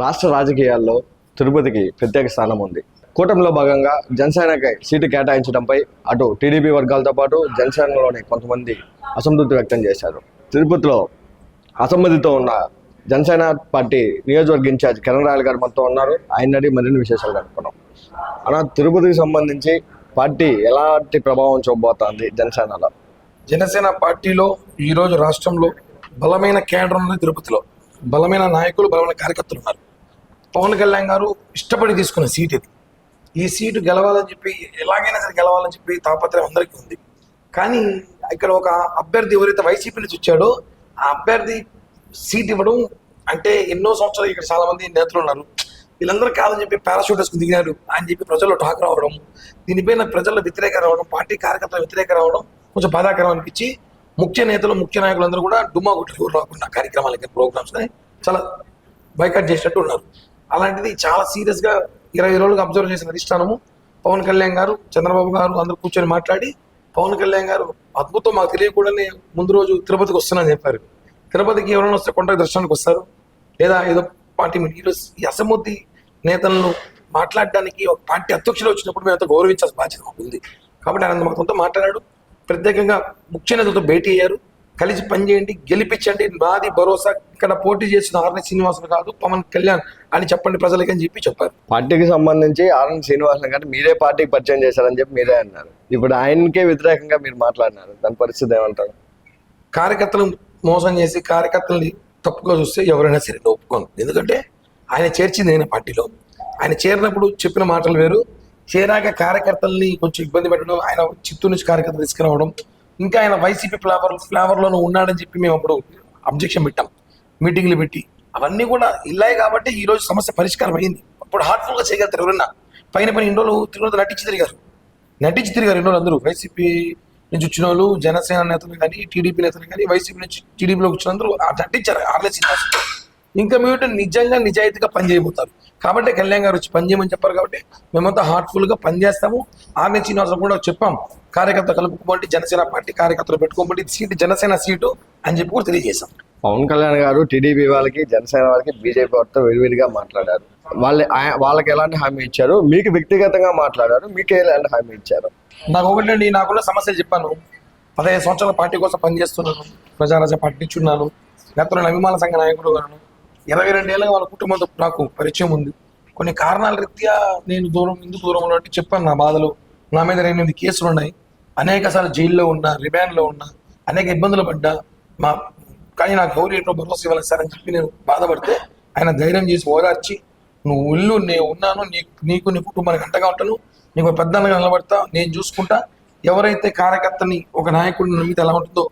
రాష్ట్ర రాజకీయాల్లో తిరుపతికి ప్రత్యేక స్థానం ఉంది. కూటమిలో భాగంగా జనసేనకై సీటు కేటాయించడంపై అటు టీడీపీ వర్గాలతో పాటు జనసేనలోని కొంతమంది అసంతృప్తి వ్యక్తం చేశారు. తిరుపతిలో అసమ్మతితో ఉన్న జనసేన పార్టీ నియోజకవర్గ ఇన్ఛార్జ్ కిరణ్ రాయల్ గారు మనతో ఉన్నారు. ఆయన మరిన్ని విశేషాలు కనుక్కున్నాం అలా తిరుపతికి సంబంధించి పార్టీ ఎలాంటి ప్రభావం చూపబోతోంది జనసేనలో? జనసేన పార్టీలో ఈరోజు రాష్ట్రంలో బలమైన కేంద్రం ఉంది తిరుపతిలో. బలమైన నాయకులు బలమైన కార్యకర్తలు ఉన్నారు. పవన్ కళ్యాణ్ గారు ఇష్టపడి తీసుకున్న సీట్ ఇది. ఈ సీటు గెలవాలని చెప్పి ఎలాగైనా సరే గెలవాలని చెప్పి తాపత్రయం అందరికీ ఉంది. కానీ ఇక్కడ ఒక అభ్యర్థి ఎవరైతే వైసీపీ నుంచి వచ్చాడో ఆ అభ్యర్థి సీట్ ఇవ్వడం అంటే ఎన్నో సంవత్సరాలు ఇక్కడ చాలా మంది నేతలు ఉన్నారు. వీళ్ళందరూ కాదని చెప్పి పారాషూట్ వేసుకుని దిగినారు అని చెప్పి ప్రజల్లో టాక్ రావడం దీనిపైన ప్రజల్లో వ్యతిరేక రావడం పార్టీ కార్యకర్తల వ్యతిరేక రావడం కొంచెం బాధాకరం అనిపించి ముఖ్య నేతలు ముఖ్య నాయకులందరూ కూడా డుమ్మా కొట్టి రాకుండా కార్యక్రమాలకి ప్రోగ్రామ్స్ చాలా బైకట్ చేసినట్టు ఉన్నారు. అలాంటిది చాలా సీరియస్గా ఇరవై రోజులుగా అబ్జర్వ్ చేసిన అధిష్టానము. పవన్ కళ్యాణ్ గారు చంద్రబాబు గారు అందరూ కూర్చొని మాట్లాడి పవన్ కళ్యాణ్ గారు అద్భుతం మాకు తెలియకుండానే ముందు రోజు తిరుపతికి వస్తున్నానని చెప్పారు. తిరుపతికి ఎవరైనా వస్తే కొండ దర్శనానికి వస్తారు. లేదా ఏదో పార్టీ మీటింగ్ ఈరోజు ఈ అసమ్మతి నేతలను మాట్లాడడానికి ఒక పార్టీ అధ్యక్షులు వచ్చినప్పుడు మేము అంత గౌరవించాల్సిన బాధ్యత ఉంది కాబట్టి ఆయన మాతో మాట్లాడాడు. ప్రత్యేకంగా ముఖ్య నేతలతో భేటీ అయ్యారు. కలిసి పనిచేయండి గెలిపించండి. నాది భరోసా. ఇక్కడ పోటీ చేసిన ఆర్ని శ్రీనివాసులు కాదు పవన్ కళ్యాణ్ అని చెప్పండి ప్రజలకి అని చెప్పి చెప్పారు. పార్టీకి సంబంధించి ఆనంద్ శ్రీనివాసన్ గారు మీరే పార్టీకి పరిచయం చేశారని చెప్పి మీరే అన్నారు. ఇప్పుడు ఆయనకే వ్యతిరేకంగా మీరు మాట్లాడినారు. దాని పరిస్థితి ఏమంటారు? కార్యకర్తలు మోసం చేసి కార్యకర్తల్ని తప్పుగా చూస్తే ఎవరైనా సరే ఒప్పుకోను. ఎందుకంటే ఆయన చేర్చింది ఆయన పార్టీలో. ఆయన చేరినప్పుడు చెప్పిన మాటలు వేరు. చేరాక కార్యకర్తల్ని కొంచెం ఇబ్బంది పెట్టడం ఆయన చిత్తూరు నుంచి కార్యకర్తలు తీసుకురావడం ఇంకా ఆయన వైసీపీ ఫ్లేవర్ ఫ్లేవర్లోనూ ఉన్నాడని చెప్పి మేము అప్పుడు అబ్జెక్షన్ పెట్టాం. మీటింగ్లు పెట్టి. అవన్నీ కూడా ఇల్లాయి కాబట్టి ఈ రోజు సమస్య పరిష్కారం అయింది. అప్పుడు హార్ట్ఫుల్గా చేయగలుగుతారు ఎవరన్నా. పైన పైన ఇన్ని రోజులు తిరుగుతూ నటించి తిరిగారు. నటించి తిరిగారు ఎన్నో అందరూ. వైసీపీ నుంచి వచ్చిన వాళ్ళు జనసేన నేతలు కానీ టీడీపీ నేతలు కానీ వైసీపీ నుంచి టీడీపీలోకి వచ్చిన అందరూ నటించారు. ఆర్లే ఇంకా మీరు నిజంగా నిజాయితీగా పనిచేయబోతారు కాబట్టి కళ్యాణ్ గారు వచ్చి పనిచేయమని చెప్పారు కాబట్టి మేమంతా హార్ట్ఫుల్గా పనిచేస్తాము ఆర్నే శ్రీనివాసం కూడా చెప్పాం కార్యకర్త కలుపుకోమంటే జనసేన పార్టీ కార్యకర్తలు పెట్టుకోమంటే సీటు జనసేన సీటు అని చెప్పి కూడా తెలియజేశాం. పవన్ కళ్యాణ్ గారు టీడీపీ వాళ్ళకి జనసేన వాళ్ళకి బీజేపీ వారితో విడివిడిగా మాట్లాడారు. వాళ్ళ వాళ్ళకి ఎలాంటి హామీ ఇచ్చారు? మీకు వ్యక్తిగతంగా మాట్లాడారు మీకు ఎలాంటి హామీ ఇచ్చారు? నాకు ఒకటండి నాకున్న సమస్యలు చెప్పాను. పదహైదు సంవత్సరాల పార్టీ కోసం పనిచేస్తున్నాను. ప్రజారాజ్య పార్టీ నుంచి ఉన్నాను. గతంలో అభిమాన సంఘ నాయకుడు ఉన్నాను ఇరవై రెండేళ్ళగా వాళ్ళ కుటుంబంతో నాకు పరిచయం ఉంది. కొన్ని కారణాల రీత్యా నేను దూరం ఎందుకు దూరంలో అంటే చెప్పాను నా బాధలు. నా మీద ఎనిమిది కేసులు ఉన్నాయి. అనేక సార్లు జైల్లో ఉన్నా రిమాండ్లో ఉన్నా అనేక ఇబ్బందులు పడ్డా. మా కానీ నాకు ఎవరు ఏంటో భరోసా ఇవ్వాలి సార్ అని చెప్పి నేను బాధపడితే ఆయన ధైర్యం చేసి ఓదార్చి నువ్వు ఇల్లు నేను ఉన్నాను నీకు నీకు నీ కుటుంబానికి అంటగా ఉంటాను. నీకు పెద్దగా నిలబడతా నేను చూసుకుంటా. ఎవరైతే కార్యకర్తని ఒక నాయకుడిని నమ్మితే ఎలా ఉంటుందో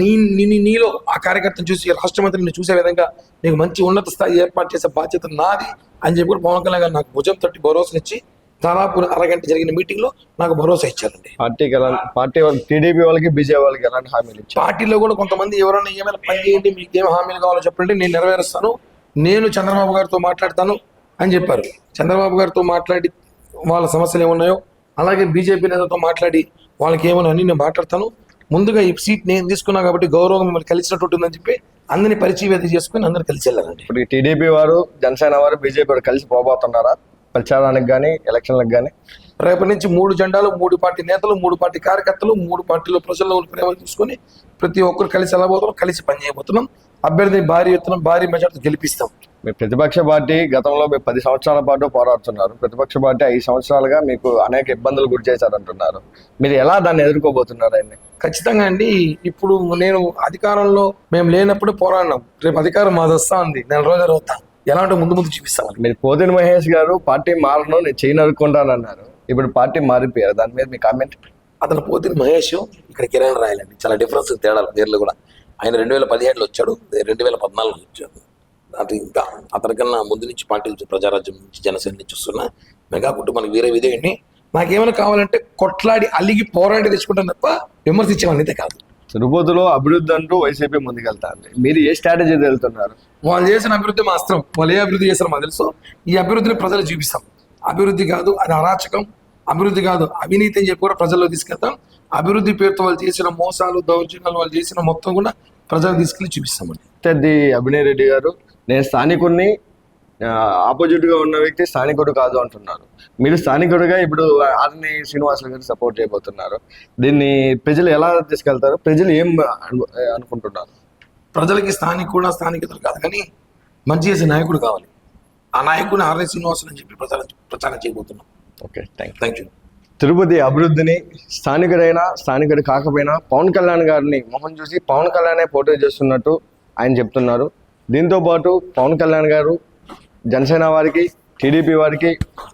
నీ నీ నీలో ఆ కార్యకర్తను చూసి రాష్ట్రమంత్రిని చూసే విధంగా నీకు మంచి ఉన్నత స్థాయి ఏర్పాటు చేసే బాధ్యత నాది అని చెప్పి కూడా పవన్ కళ్యాణ్ గారు నాకు భుజం తట్టి భరోసా ఇచ్చి దాదాపు అరగంట జరిగిన మీటింగ్లో నాకు భరోసా ఇచ్చారండి. పార్టీ టీడీపీ వాళ్ళకి బీజేపీ వాళ్ళకి ఎలాంటి హామీలు ఇచ్చారు? పార్టీలో కూడా కొంతమంది ఎవరైనా ఏమైనా పని చేయండి మీకు ఏం హామీలు కావాలో చెప్పండి నేను నెరవేరుస్తాను. నేను చంద్రబాబు గారితో మాట్లాడతాను అని చెప్పారు. చంద్రబాబు గారితో మాట్లాడి వాళ్ళ సమస్యలు ఏమున్నాయో అలాగే బీజేపీ నేతతో మాట్లాడి వాళ్ళకి ఏమైనా అన్ని నేను మాట్లాడతాను. ముందుగా ఈ సీట్ నేను తీసుకున్నా కాబట్టి గౌరవం మిమ్మల్ని కలిసినట్టు ఉంటుందని చెప్పి అందరినీ పరిచయం చేసుకుని అందరు కలిసి వెళ్ళారండి ఇప్పుడు ఈ టీడీపీ వారు జనసేన వారు బీజేపీ వారు కలిసి పోబోతున్నారా? ప్రచారానికి కానీ ఎలక్షన్లకు కానీ రేపటి నుంచి మూడు జెండాలు మూడు పార్టీ నేతలు మూడు పార్టీ కార్యకర్తలు మూడు పార్టీల ప్రజల్లో ప్రేమను చూసుకొని ప్రతి ఒక్కరు కలిసి వెళ్ళబోతున్నాం కలిసి పనిచేయబోతున్నాం అభ్యర్థిని భారీ ఎత్తున భారీ మెజార్టీ గెలిపిస్తాం. మీ ప్రతిపక్ష పార్టీ గతంలో మీరు పది సంవత్సరాల పాటు పోరాడుతున్నారు. ప్రతిపక్ష పార్టీ ఐదు సంవత్సరాలుగా మీకు అనేక ఇబ్బందులు గురి చేశారంటున్నారు. మీరు ఎలా దాన్ని ఎదుర్కోబోతున్నారు ఆయన్ని? ఖచ్చితంగా అండి. ఇప్పుడు నేను అధికారంలో మేము లేనప్పుడు పోరాడినాం. రేపు అధికారం మాది వస్తా ఉంది. నెల రోజులు అవుతా ఎలాంటి ముందు ముందు చూపిస్తామని మీరు పోతిన మహేష్ గారు పార్టీ మారను నేను చేయి నరుక్కుంటానన్నారు. ఇప్పుడు పార్టీ మారిపోయారు. దాని మీద మీ కామెంట్. అతను పోతిన మహేష్ ఇక్కడ కిరణ్ రాయలండి. చాలా డిఫరెన్స్ తేడాలు పేర్లు కూడా. ఆయన రెండు వేల పదిహేడులో వచ్చాడు. రెండు వేల పద్నాలుగులో వచ్చాడు. అది ఇంకా అతనికన్నా ముందు నుంచి పార్టీ నుంచి ప్రజారాజ్యం నుంచి జనసేన నుంచి వస్తున్న మెగా కుటుంబానికి వేరే విధేయండి నాకేమైనా కావాలంటే కొట్లాడి అలిగి పోరాడి తెచ్చుకుంటాను తప్ప విమర్శించేవాడిని అయితే కాదు. తిరుపతిలో అభివృద్ధి అంటూ వైసీపీ ముందుకెళ్తాంది. మీరు ఏ స్ట్రాటజీ వెళ్తున్నారు? వాళ్ళు చేసిన అభివృద్ధి మా అస్త్రం వాళ్ళు ఏ అభివృద్ధి చేస్తారో మాకు తెలుసు. ఈ అభివృద్ధిని ప్రజలు చూపిస్తాం. అభివృద్ధి కాదు అది అరాచకం. అభివృద్ధి కాదు అవినీతి అని చెప్పి కూడా ప్రజల్లో తీసుకెళ్తాం. అభివృద్ధి పేరుతో వాళ్ళు చేసిన మోసాలు దౌర్జన్యాలు వాళ్ళు చేసిన మొత్తం కూడా ప్రజలకు తీసుకెళ్ళి చూపిస్తామండి. అభినయ్ రెడ్డి గారు నేను స్థానికుడిని ఆపోజిట్గా ఉన్న వ్యక్తి స్థానికుడు కాదు అంటున్నారు. మీరు స్థానికుడిగా ఇప్పుడు ఆర్ని శ్రీనివాసులు గారు సపోర్ట్ చేయబోతున్నారు. దీన్ని ప్రజలు ఎలా తీసుకెళ్తారు? ప్రజలు ఏం అను- అనుకుంటున్నారు? ప్రజలకి స్థానికుడు స్థానికతలు కాదు. కానీ మంచి చేసే నాయకుడు కావాలి. ఆ నాయకుడిని ఆర్ఎస్ శ్రీనివాసులు అని చెప్పి ప్రచారం ప్రచారం చేయబోతున్నాం. Okay thank thank you Tirupati అభివృద్ధిని స్థానికుడైనా స్థానికుడు కాకపోయినా పవన్ కళ్యాణ్ గారిని మొహం చూసి పవన్ కళ్యాణే పోటీ చేస్తున్నట్టు ఆయన చెప్తున్నారు. దీంతో పాటు పవన్ కళ్యాణ్ గారు జనసేన వారికి టీడీపీ వారికి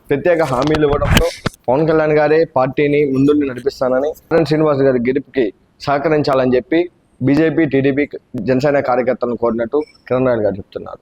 ప్రత్యేక హామీలు ఇవ్వడంతో పవన్ కళ్యాణ్ గారే పార్టీని ముందుండి నడిపిస్తానని ఆర్ఎన్ శ్రీనివాస్ గారి గెలుపుకి సహకరించాలని చెప్పి బీజేపీ టీడీపీ జనసేన కార్యకర్తలను కోరినట్టు కిరణ్ రాయల్ గారు చెప్తున్నారు.